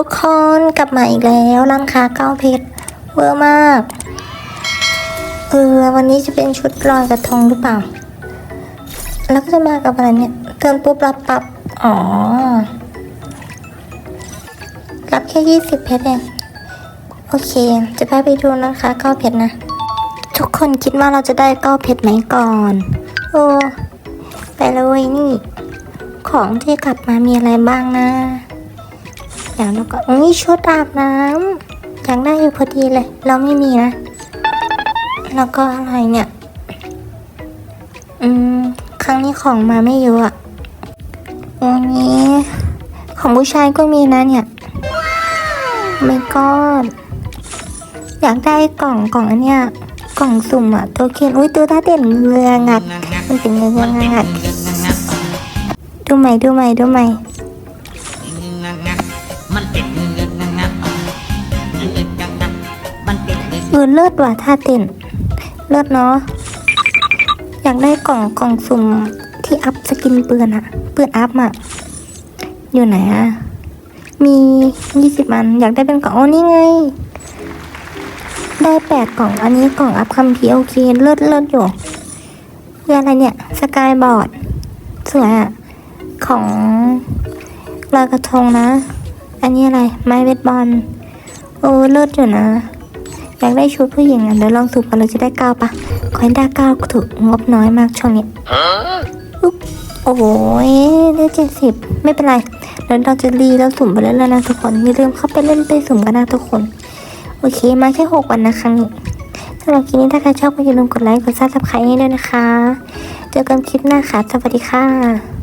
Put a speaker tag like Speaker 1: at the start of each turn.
Speaker 1: ทุกคนกลับมาอีกแล้วร้านค้าเก้าเพชรเวอร์มาก เออวันนี้จะเป็นชุดลอยกระทงหรือเปล่า แล้วก็จะมากับอะไรเนี่ยเติมปุ๊บรับปับอ๋อ รับแค่ยี่สิบเพชรเองโอเค จะพาไปดูนะคะเก้าเพชรนะ ทุกคนคิดว่าเราจะได้เก้าเพชรไหมก่อน โอ้ไปเลยนี่ ของที่กลับมามีอะไรบ้างนะ อย่างแล้วก็อุ้ยชุดอาบน้ำอยากได้อยู่พอดีเลย เราไม่มีนะ แล้วก็อะไรเนี่ย อืม ครั้งนี้ของมาไม่เยอะอะวันนี้ ของผู้ชายก็มีนะเนี่ยไม่ก็อยากได้กล่องกล่องอันเนี้ยกล่องสุ่มอะโทเค็นอุ้ยตัวท่าเด่นเงืองัดมันเป็นเงืองัดดูใหม่ดูใหม่ดูใหม่
Speaker 2: เงินเงินงันงันมันเป็นเงิน
Speaker 1: เออเลิศว่ะท่าเต้น เลิศเนาะ อยากได้กล่องกล่องสุ่มที่อัพสกินปืนอะปืนอัพอะอยู่ไหนอะมียี่สิบอัน อยากได้เป็นกล่องโอ้นี่ไง ได้แปดกล่อง อันนี้กล่องอัพคัมภีโอเค เลิศเลิศอยู่คืออะไรเนี่ย สกายบอร์ดสวยอะของลอยกระทงนะ อันนี้อะไร ไม้เบสบอล โอ้เลิศอยู่นะ อยากได้ชุดผู้หญิงอะเดี๋ยวลองสูบกันเราจะได้เก้าปะขอให้ได้เก้าถูกงบน้อยมากช่วงนี้อุ๊บโอ้ยได้เจ็ดสิบไม่เป็นไรเดี๋ยวเราจะรีแล้วสุ่มไปเรื่อยๆนะทุกคนอย่าลืมเข้าไปเล่นไปสุ่มกันนะทุกคน โอเคมาแค่หกวันนะครั้งนี้สำหรับคลิปนี้ถ้าใครชอบก็อย่าลืมกดไลค์กดซับสไครต์ให้ด้วยนะคะ เจอกันคลิปหน้าค่ะ สวัสดีค่ะ